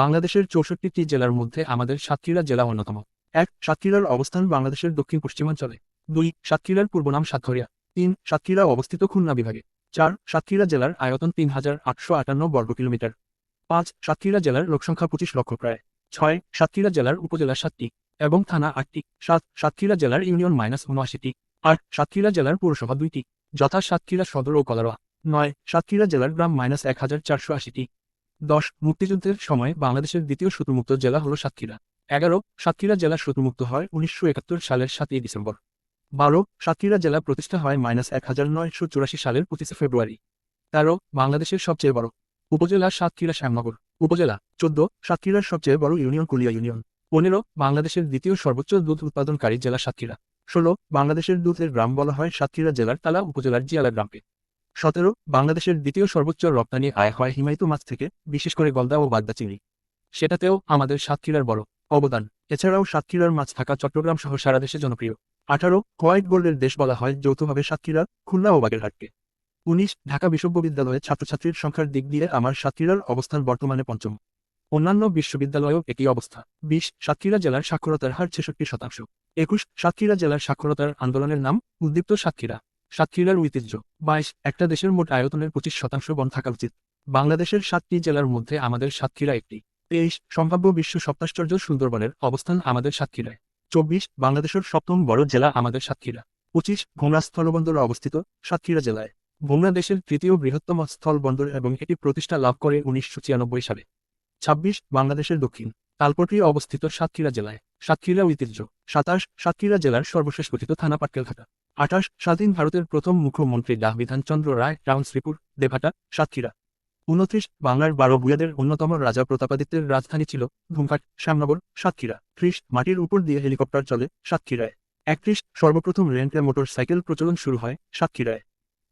বাংলাদেশের চৌষট্টিটি জেলার মধ্যে আমাদের সাতক্ষীরা জেলা অন্যতম। এক, সাতক্ষীরার অবস্থান বাংলাদেশের দক্ষিণ পশ্চিমাঞ্চলে দুই, সাতক্ষীরার পূর্ব নাম সাতক্ষীরা। তিন, সাতক্ষীরা অবস্থিত খুলনা বিভাগে। চার, সাতক্ষীরা জেলার আয়তন তিন হাজার আটশো আটান্ন বর্গ কিলোমিটার। পাঁচ, সাতক্ষীরা জেলার লোকসংখ্যা পঁচিশ লক্ষ প্রায়। ছয়, সাতক্ষীরা জেলার উপজেলা সাতটি এবং থানা আটটি। সাত, সাতক্ষীরা জেলার ইউনিয়ন মাইনাস উনআশিটি। আট, সাতক্ষীরা জেলার পৌরসভা দুইটি। যথা সাতক্ষীরা সদর ও কলারোয়া নয়, সাতক্ষীরা জেলার গ্রাম মাইনাস এক হাজার চারশো আশিটি। দশ, মুক্তিযুদ্ধের সময় বাংলাদেশের দ্বিতীয় শত্রুমুক্ত জেলা হল সাতক্ষীরা। এগারো, সাতক্ষীরা জেলা শত্রুমুক্ত হয় উনিশশো একাত্তর সালের সাতই ডিসেম্বর। বারো, সাতক্ষীরা জেলা প্রতিষ্ঠা হয় মাইনাস এক হাজার নয়শো চুরাশি সালের পঁচিশে ফেব্রুয়ারি। তেরো, বাংলাদেশের সবচেয়ে বড় উপজেলা সাতক্ষীরা শ্যামনগর। উপজেলা, চোদ্দ, সাতক্ষীরার সবচেয়ে বড় ইউনিয়ন কুলিয়া ইউনিয়ন। পনেরো, বাংলাদেশের দ্বিতীয় সর্বোচ্চ দুধ উৎপাদনকারী জেলা সাতক্ষীরা। ষোলো, বাংলাদেশের দুধের গ্রাম বলা হয় সাতক্ষীরা জেলার তালা উপজেলার জিয়ালা গ্রামকে। সতেরো, বাংলাদেশের দ্বিতীয় সর্বোচ্চ রপ্তানি আয় হয় হিমায়িত মাছ থেকে, বিশেষ করে গলদা ও বাগদা চিংড়ি। সেটাতেও আমাদের সাতক্ষীরার বড় অবদান। এছাড়াও সাতক্ষীরার মাছ থাকা চট্টগ্রাম সহ সারা দেশে জনপ্রিয়। আঠারো, হোয়াইট গোল্ডের দেশ বলা হয়, যৌথভাবে সাতক্ষীরা, খুলনা ও বাগেরহাটকে। উনিশ, ঢাকা বিশ্ববিদ্যালয়ে ছাত্রছাত্রীর সংখ্যার দিক দিয়ে আমার সাতক্ষীরার অবস্থান বর্তমানে পঞ্চম। অন্যান্য বিশ্ববিদ্যালয়েও একই অবস্থা। বিশ, সাতক্ষীরা জেলার সাক্ষরতার হার ছেষট্টি শতাংশ। একুশ, সাতক্ষীরা জেলার সাক্ষরতার আন্দোলনের নাম, উদ্দীপ্ত সাতক্ষীরা। সাতক্ষীরার ঐতিহ্য। বাইশ, একটা দেশের মোট আয়তনের পঁচিশ শতাংশ বন থাকা উচিত। বাংলাদেশের সাতটি জেলার মধ্যে আমাদের সাতক্ষীরা একটি। তেইশ, সম্ভাব্য বিশ্ব সপ্তাশ্চর্য সুন্দরবনের অবস্থান আমাদের সাতক্ষীরায় চব্বিশ, বাংলাদেশের সপ্তম বড় জেলা আমাদের সাতক্ষীরা পঁচিশ ভোমরা স্থলবন্দর অবস্থিত সাতক্ষীরা জেলায়। ভোমরা দেশের তৃতীয় বৃহত্তম স্থলবন্দর এবং এটি প্রতিষ্ঠা লাভ করে উনিশশো ছিয়ানব্বই সালে। ছাব্বিশ, বাংলাদেশের দক্ষিণ। তালপট্রি অবস্থিত সাতক্ষীরা জেলায়। সাতক্ষীরা ঐতিহ্য। সাতাশ সাতক্ষীরা জেলার সর্বশেষ গঠিত থানা পাটকেলঘাটা। আঠাশ, স্বাধীন ভারতের প্রথম মুখ্যমন্ত্রী ডাহ বিধানচন্দ্র রায় টাউন শ্রীপুর দেভাটা, সাতক্ষীরা। উনত্রিশ, বাংলার বারো ভূয়াদের অন্যতম রাজা প্রতাপাদিত্যের রাজধানী ছিল ধুমঘাট শ্যামনগর, সাতক্ষীরা। ত্রিশ, মাটির উপর দিয়ে হেলিকপ্টার চলে সাতক্ষীরায়। একত্রিশ, সর্বপ্রথম রেন্টে মোটর সাইকেল প্রচলন শুরু হয় সাতক্ষীরায়।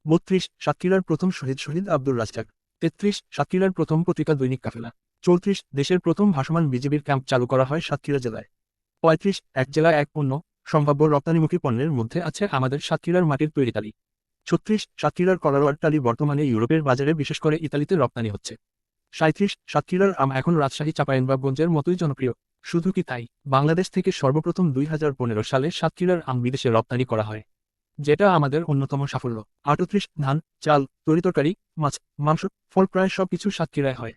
বত্রিশ, সাতক্ষীরার প্রথম শহীদ শহীদ আব্দুর রাজ্জাক। তেত্রিশ, সাতক্ষীরার প্রথম পত্রিকা দৈনিক কাফেলা। চৌত্রিশ, দেশের প্রথম ভাসমান বিজেপির ক্যাম্প চালু করা হয় সাতক্ষীরা জেলায়। পঁয়ত্রিশ, এক জেলায় এক পণ্য সম্ভাব্য রপ্তানিমুখী পণ্যের মধ্যে আছে আমাদের সাতক্ষীরার মাটির তৈরি তালি ছত্রিশ, সাতক্ষীরার কলারোয়ার টালি বর্তমানে ইউরোপের বাজারে বিশেষ করে ইতালিতে রপ্তানি হচ্ছে। সাঁত্রিশ সাতক্ষীরার আম এখন রাজশাহী, চাঁপাইনবাবগঞ্জের মতোই জনপ্রিয়। শুধু কি তাই? বাংলাদেশ থেকে সর্বপ্রথম দুই হাজার পনেরো সালে সাতক্ষীরার আম বিদেশে রপ্তানি করা হয়, যেটা আমাদের অন্যতম সাফল্য। আটত্রিশ, ধান, চাল তরিতরকারি মাছ, মাংস, ফল প্রায় সবকিছু সাতক্ষীরায় হয়।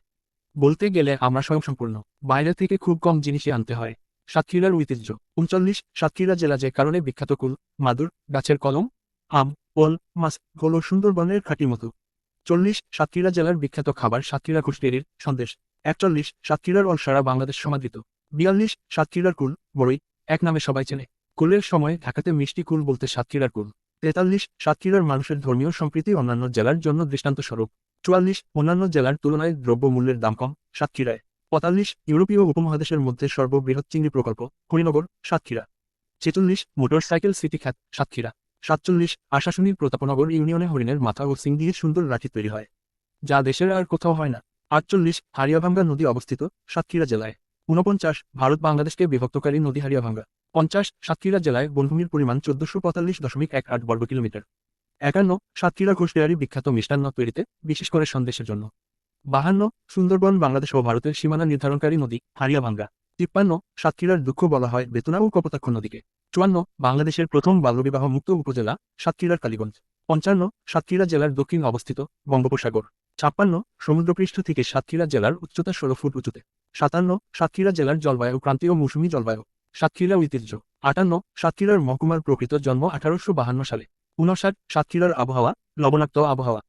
বলতে গেলে আমরা স্বয়ংসম্পূর্ণ। বাইরে থেকে খুব কম জিনিসই আনতে হয়। সাতক্ষীরার ঐতিহ্য। উনচল্লিশ সাতক্ষীরা জেলা যে কারণে বিখ্যাত কুল, মাদুর, গাছের কলম, আম, ওল, মাছ, গোল সুন্দরবনের খাঁটি মতো চল্লিশ সাতক্ষীরা জেলার বিখ্যাত খাবার সাতক্ষীরা খুশটেরির সন্দেশ। একচল্লিশ সাতক্ষীরার অল সারা বাংলাদেশ সমাদৃত। বিয়াল্লিশ সাতক্ষীরার কুল, বড়ই, এক নামে সবাই চেনে। কুলের সময় ঢাকাতে মিষ্টি কুল বলতে সাতক্ষীরার কুল। তেতাল্লিশ সাতক্ষীরার মানুষের ধর্মীয় সম্প্রীতি অন্যান্য জেলার জন্য দৃষ্টান্ত স্বরূপ চুয়াল্লিশ অন্যান্য জেলার তুলনায় দ্রব্যমূল্যের দাম কম, সাতক্ষীরায়। পঁয়তাল্লিশ ইউরোপীয় উপমহাদেশের মধ্যে সর্ববৃহৎ চিংড়ি প্রকল্প, হরিনগর, সাতক্ষীরা। ছেচল্লিশ মোটরসাইকেল সিটি খ্যাত, সাতক্ষীরা। সাতচল্লিশ আশাশুনির প্রতাপনগর ইউনিয়নে হরিণের মাথা ও সিং দিয়ে সুন্দর লাঠি তৈরি হয়, যা দেশের আর কোথাও হয় না। আটচল্লিশ হারিয়াভাঙ্গা নদী অবস্থিত, সাতক্ষীরা জেলায়। ঊনপঞ্চাশ ভারত বাংলাদেশকে বিভক্তকারী নদী হারিয়াভাঙ্গা। পঞ্চাশ সাতক্ষীরা জেলায় বনভূমির পরিমাণ চোদ্দশো পঁয়তাল্লিশ দশমিক এক আট বর্গ কিলোমিটার একান্ন সাতক্ষীরা ঘোষডেয়ারি বিখ্যাত মিষ্টান্ন তৈরিতে, বিশেষ করে সন্দেশের জন্য। বাহান্ন, সুন্দরবন, বাংলাদেশ ও ভারতের সীমানা নির্ধারণকারী নদী হারিয়াভাঙ্গা তিপ্পান্ন, সাতক্ষীরার দুঃখ বলা হয় বেতনা ও কপোতাক্ষ নদীকে। চুয়ান্ন, বাংলাদেশের প্রথম বাল্যবিবাহ মুক্ত উপজেলা, সাতক্ষীরার কালীগঞ্জ। পঞ্চান্ন, সাতক্ষীরা জেলার দক্ষিণ অবস্থিত বঙ্গোপসাগর। ছাপ্পান্ন, সমুদ্রপৃষ্ঠ থেকে সাতক্ষীরা জেলার উচ্চতা ষোলো ফুট উঁচুতে। সাতান্ন, সাতক্ষীরা জেলার জলবায়ু ক্রান্তীয় মৌসুমী জলবায়ু। সাতক্ষীরা ঐতিহ্য। আটান্ন, সাতক্ষীরার মহকুমার প্রকৃত জন্ম আঠারোশো বাহান্ন সালে। উনষাট সাতক্ষীরার আবহাওয়া, লবণাক্ত আবহাওয়া।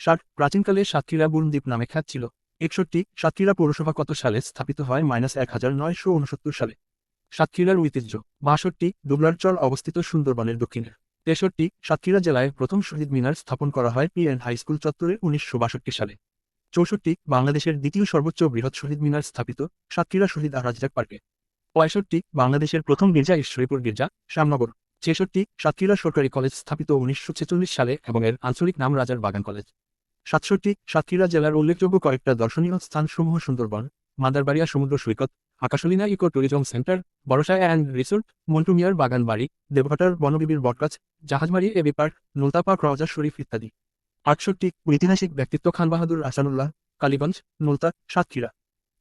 ষাট প্রাচীনকালে সাতক্ষীরা বুনদ্বীপ নামে খ্যাত ছিল একষট্টি সাতক্ষীরা পৌরসভা কত সালে স্থাপিত হয়? মাইনাস এক হাজার নয়শো উনসত্তর সালে। সাতক্ষীরার ঐতিহ্য। বাষট্টি দুবলারচর অবস্থিত সুন্দরবনের দক্ষিণে। তেষট্টি সাতক্ষীরা জেলায় প্রথম শহীদ মিনার স্থাপন করা হয় পি এন হাই স্কুল চত্বরে উনিশশো বাষট্টি সালে। চৌষট্টি বাংলাদেশের দ্বিতীয় সর্বোচ্চ বৃহৎ শহীদ মিনার স্থাপিত সাতক্ষীরা শহীদ আরাজজাক পার্কে। পঁয়ষট্টি বাংলাদেশের প্রথম গির্জা ঈশ্বরীপুর গির্জা, শ্যামনগর। ছেষট্টি সাতক্ষীরা সরকারি কলেজ স্থাপিত উনিশশো ছেচল্লিশ সালে এবং এর আঞ্চলিক নাম রাজার বাগান কলেজ। সাতষট্টি সাতক্ষীরা জেলার উল্লেখযোগ্য কয়েকটা দর্শনীয় স্থানসমূহ সুন্দরবন, মাদারবাড়িয়া সমুদ্র সৈকত, আকাশলীনা ইকো ট্যুরিজম সেন্টার বড়সায় অ্যান্ড রিসোর্ট, মন্টুমিয়ার বাগানবাড়ি বাগান বাড়ি দেবঘাটার বনবিবির বটগাছ Jahajmari AB park Nulta park রওজা শরীফ ইত্যাদি। আটষট্টি ঐতিহাসিক ব্যক্তিত্ব খান বাহাদুর আসানুল্লাহ কালীগঞ্জ, নুলতা, সাতক্ষীরা।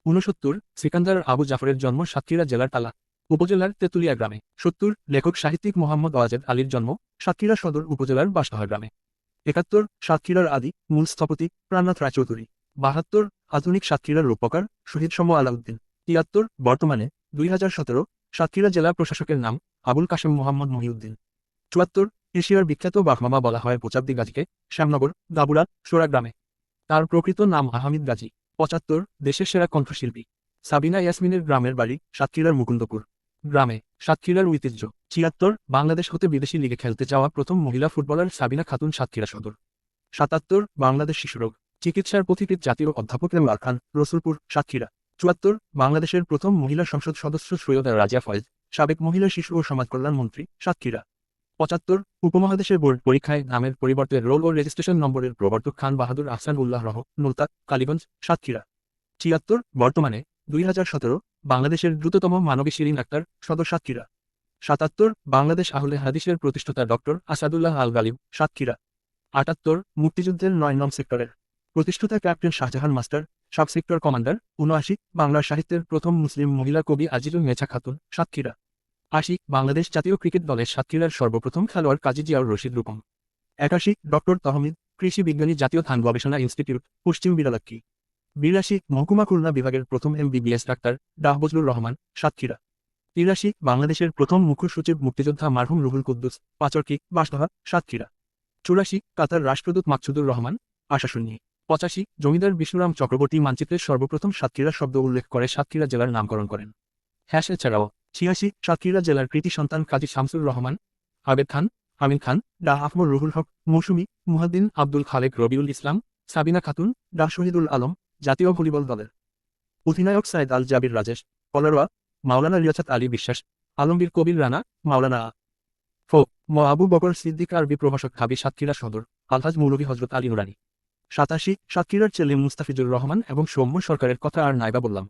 ঊনসত্তর সিকান্দার আবু জাফরের জন্ম সাতক্ষীরা জেলার তালা, উপজেলার তেঁতুলিয়া গ্রামে। সত্তর লেখক সাহিত্যিক মোহাম্মদ ওয়াজেদ আলীর জন্ম সাতক্ষীরা সদর উপজেলার বাসডাহা গ্রামে। একাত্তর সাতক্ষীরার আদি মূল স্থপতি প্রাণনাথ রায়চৌধুরী। বাহাত্তর আধুনিক সাতক্ষীরার রূপকার শহীদ সম আলাউদ্দিন। তিয়াত্তর বর্তমানে দুই হাজার সতেরো সাতক্ষীরা জেলা প্রশাসকের নাম আবুল কাশেম মোহাম্মদ মহিউদ্দিন। চুয়াত্তর এশিয়ার বিখ্যাত বাঘমামা বলা হয় পোচাবদি গাজীকে শ্যামনগর দাবুরা সোরা গ্রামে। তার প্রকৃত নাম আহমিদ গাজী। পঁচাত্তর দেশের সেরা কণ্ঠশিল্পী। সাবিনা ইয়াসমিনের গ্রামের বাড়ি সাতক্ষীরার মুকুন্দপুর। গ্রামে সাতক্ষীরার ঐতিহ্য। ছিয়াত্তর, বাংলাদেশ হতে বিদেশি লিগে খেলতে যাওয়া প্রথম মহিলা ফুটবলার সাবিনা খাতুন সাতক্ষীরা সদর। সাতাত্তর, বাংলাদেশ শিশুরোগ চিকিৎসার পথিকৃত জাতীয় অধ্যাপক এমআর খান, রসুলপুর, সাতক্ষীরা। চুয়াত্তর, বাংলাদেশের প্রথম মহিলা সংসদ সদস্য সৈয়দা রাজিয়া ফয়েজ, সাবেক মহিলা শিশু ও সমাজ কল্যাণ মন্ত্রী, সাতক্ষীরা। পঁচাত্তর, উপমহাদেশের বোর্ড পরীক্ষায় নামের পরিবর্তে রোল ও রেজিস্ট্রেশন নম্বরের প্রবর্তক খান বাহাদুর আহসান উল্লাহ রহ নোলতা কালীগঞ্জ, সাতক্ষীরা। ছিয়াত্তর, বর্তমানে দুই হাজার সতেরো বাংলাদেশের দ্রুততম মানবী শিরিন আক্তার সদর সাতক্ষীরা। সাতাত্তর, বাংলাদেশ আহলে হাদিসের প্রতিষ্ঠাতা ডক্টর আসাদুল্লাহ আল গালিব, সাতক্ষীরা। আটাত্তর, মুক্তিযুদ্ধের নয় নম সেক্টরের। প্রতিষ্ঠাতা captain Shahjahan master sub sector commander, উনআশি, বাংলা সাহিত্যের প্রথম মুসলিম মহিলা কবি আজিজুল মেছা খাতুন, সাতক্ষীরা। আশি, বাংলাদেশ জাতীয় ক্রিকেট দলের সাতক্ষীরার সর্বপ্রথম খেলোয়াড় কাজী জিয়াউর রশিদ রূপম। একাশি, ডক্টর তহমিদ, কৃষি বিজ্ঞানী জাতীয় ধান গবেষণা ইনস্টিটিউট, পশ্চিম বিরালাক্কি বিরাশি মহকুমা খুলনা বিভাগের প্রথম এমবিবিএস ডাক্তার ডাহ বজলুর রহমান, সাতক্ষীরা। তিরাশি বাংলাদেশের প্রথম মুখ্য সচিব মুক্তিযোদ্ধা মারহুম রুহুল কুদ্দুস, পাচরকি বাসদহা সাতক্ষীরা। চুরাশি কাতার রাষ্ট্রদূত মাকসুদুর রহমান আশাশূন্যী পঁচাশি জমিদার বিষ্ণুরাম চক্রবর্তী মানচিত্রের সর্বপ্রথম সাতক্ষীরা শব্দ উল্লেখ করে সাতক্ষীরা জেলার নামকরণ করেন। হ্যাশ এছাড়াও ছিয়াশি সাতক্ষীরা জেলার কৃতি সন্তান কাজী শামসুর রহমান, আবেদ খান, আমিন খান ডা আহমদ রুহুল হক, মৌসুমী মুহাদ্দিন আব্দুল খালেক রবিউল ইসলাম, সাবিনা খাতুন ডা শহীদুল আলম জাতীয় ভলিবল দলের অধিনায়ক সাইদ আল জাবির রাজেশ, কলারোয়া, মাওলানা রিয়াছাত আলী বিশ্বাস, আলমগীর কবির রানা, মাওলানা। ফো ম আবু বকর সিদ্দিক আরবি প্রভাষক হাবি সাতক্ষীরা সদর, আলহাজ মৌলভী হজরত আলী নুরানি সাতাশি, সাতক্ষীরার ছেলে মুস্তাফিজুর রহমান এবং সৌম্য সরকারের কথা আর নাইবা বললাম